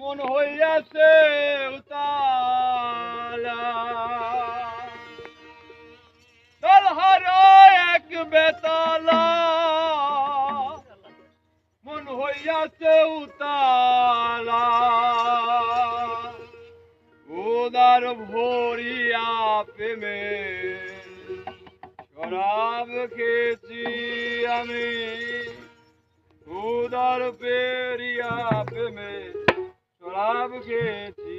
মন হইয়াছে উতালা। দলহার এক বেতালা। মন হইয়াছে উতালা। উদার ভরিয়া প্রেমে শরাব খেয়েছি আমি। উদার প্রেম সব গেছি।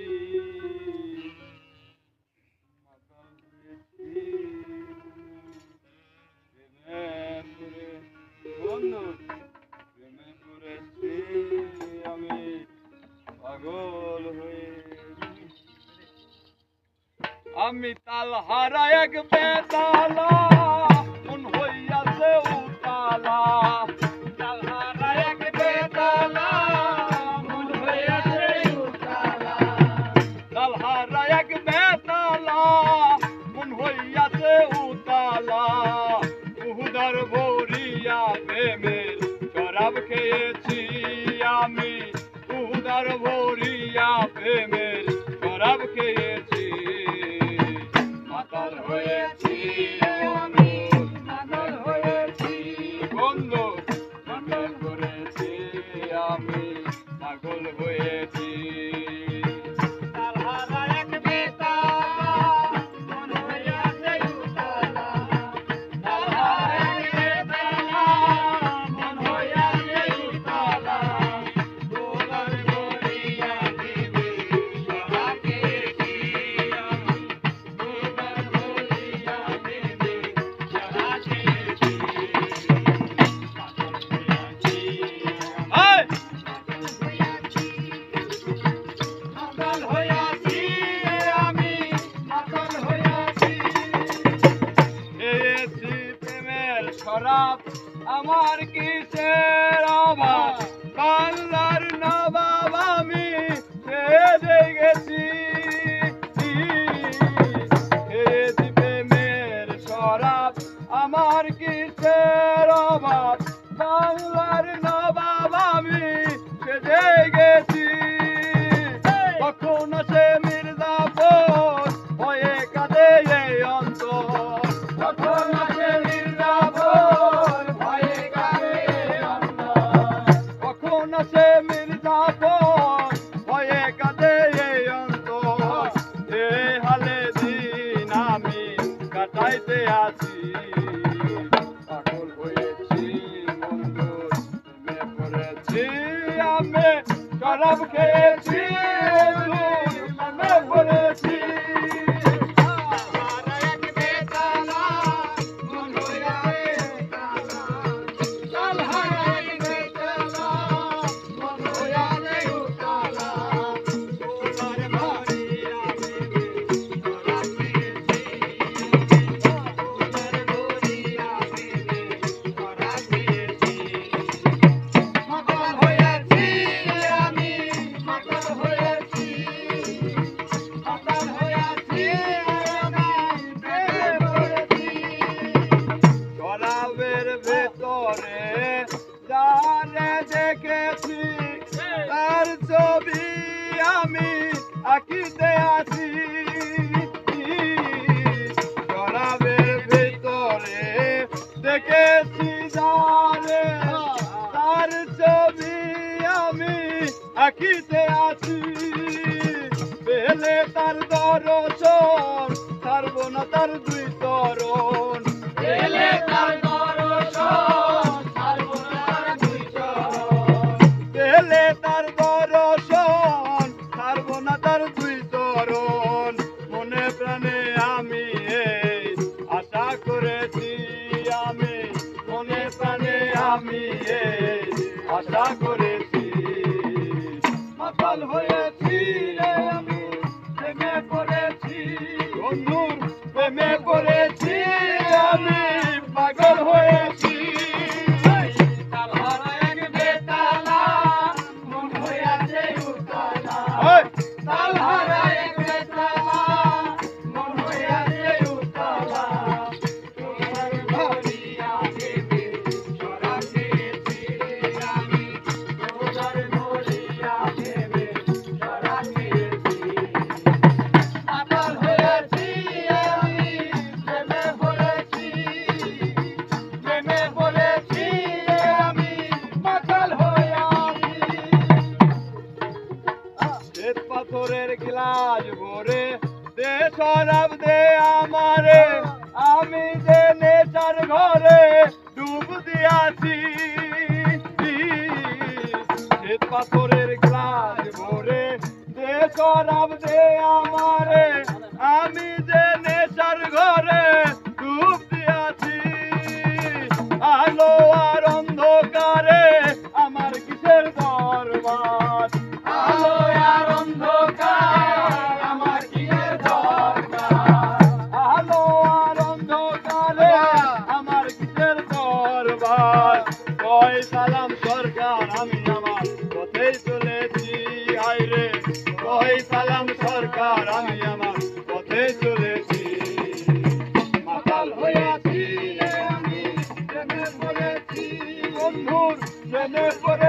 আমি তাল হারা এক বেতালা আমার কিসের অভাব? বাংলার নবাব আমি বেঁধে গেছি। প্রেমের সরাব আমার কিসের অভাব? কাটাইতে আছি। পাগল হয়েছি বন্ধু প্রেমে পড়েছি আমি শরাব খেয়েছি। দেখেছি, তার ছবি আমি আঁকিতে আছি। জরাবের ভিতরে দেখেছি যারে তার ছবি আমি আঁকিতে আছি। পেলে তার দরজন ছাড়বো না তার দুই তরণ পাথরের গ্লাস ভরে দে দে আমারে। আমি যে নেশার ঘরে ডুব দিয়াছি। শ্বেত পাথরের গ্লাস ভরে দে শরাব দে আমারে। আমি যে Venez por